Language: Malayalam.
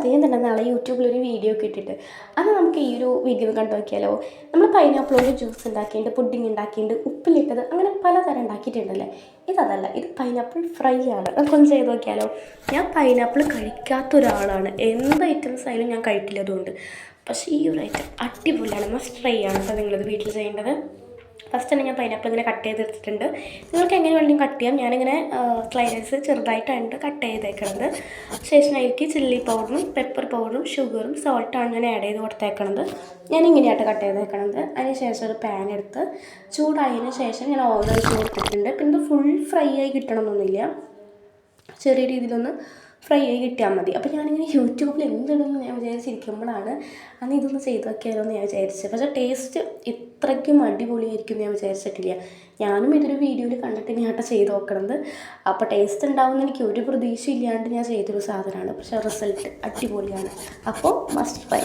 അതേ തന്നെ നാളെ യൂട്യൂബിൽ ഒരു വീഡിയോ ഒക്കെ ഇട്ടിട്ട്. അത് നമുക്ക് ഈ ഒരു വീഡിയോ കണ്ടു നോക്കിയാലോ? നമ്മൾ പൈനാപ്പിളോട് ജ്യൂസ് ഉണ്ടാക്കിയിട്ടുണ്ട് പുഡിങ് ഉണ്ടാക്കിയിട്ടുണ്ട് ഉപ്പിലിട്ടത് അങ്ങനെ പലതരം ഉണ്ടാക്കിയിട്ടുണ്ടല്ലേ? ഇതല്ല ഇത് പൈനാപ്പിൾ ഫ്രൈ ആണ്. നമുക്കൊന്ന് ചെയ്ത് നോക്കിയാലോ? ഞാൻ പൈനാപ്പിൾ കഴിക്കാത്ത ഒരാളാണ്. എന്ത് ഐറ്റംസ് ആയാലും ഞാൻ കഴിക്കില്ല അതുകൊണ്ട്. പക്ഷേ ഈ ഒരു ഐറ്റം അടിപൊളിയാണ് മസ്റ്റ് ട്രൈ ആണ് അപ്പോൾ നിങ്ങളിത് വീട്ടിൽ ചെയ്യേണ്ടത്. ഫസ്റ്റ് തന്നെ ഞാൻ പൈനാപ്പിൾ ഇങ്ങനെ കട്ട് ചെയ്തെടുത്തിട്ടുണ്ട്. നിങ്ങൾക്ക് എങ്ങനെ വേണമെങ്കിലും കട്ട് ചെയ്യാം. ഞാനിങ്ങനെ സ്ലൈസസ് ചെറുതായിട്ടാണ് കട്ട് ചെയ്തേക്കുന്നത് ശേഷം അതിലേക്ക് ചില്ലി പൗഡറും പെപ്പർ പൗഡറും ഷുഗറും സോൾട്ടാണ് ഞാൻ ആഡ് ചെയ്ത് കൊടുത്തേക്കണത്. ഞാൻ ഇങ്ങനെയായിട്ട് കട്ട് ചെയ്തേക്കണത്. അതിന് ശേഷം ഒരു പാൻ എടുത്ത് ചൂടായതിന് ശേഷം ഞാൻ ഓയിൽ ഒഴിച്ച് കൊടുത്തിട്ടുണ്ട്. പിന്നെ ഫുൾ ഫ്രൈ ആയി കിട്ടണമെന്നൊന്നുമില്ല ചെറിയ രീതിയിലൊന്ന് ഫ്രൈ ആയി കിട്ടിയാൽ മതി. അപ്പോൾ ഞാനിങ്ങനെ യൂട്യൂബിൽ എന്തിടുമെന്ന് ഞാൻ വിചാരിച്ചിരിക്കുമ്പോഴാണ് അന്ന് ഇതൊന്ന് ചെയ്ത് നോക്കിയാലോ എന്ന് ഞാൻ വിചാരിച്ചത്. പക്ഷേ ടേസ്റ്റ് ഇത്രയ്ക്കും അടിപൊളിയായിരിക്കും ഞാൻ വിചാരിച്ചിട്ടില്ല. ഞാനും ഇതൊരു വീഡിയോയിൽ കണ്ടിട്ട് ഞാൻ ആട്ടെ ചെയ്ത് നോക്കണത്. അപ്പോൾ ടേസ്റ്റ് ഉണ്ടാവുമെന്ന് എനിക്ക് ഒരു പ്രതീക്ഷ ഇല്ലാണ്ട് ഞാൻ ചെയ്തൊരു സാധനമാണ്. പക്ഷേ റിസൾട്ട് അടിപൊളിയാണ്. അപ്പോൾ മസ്റ്റ് ട്രൈ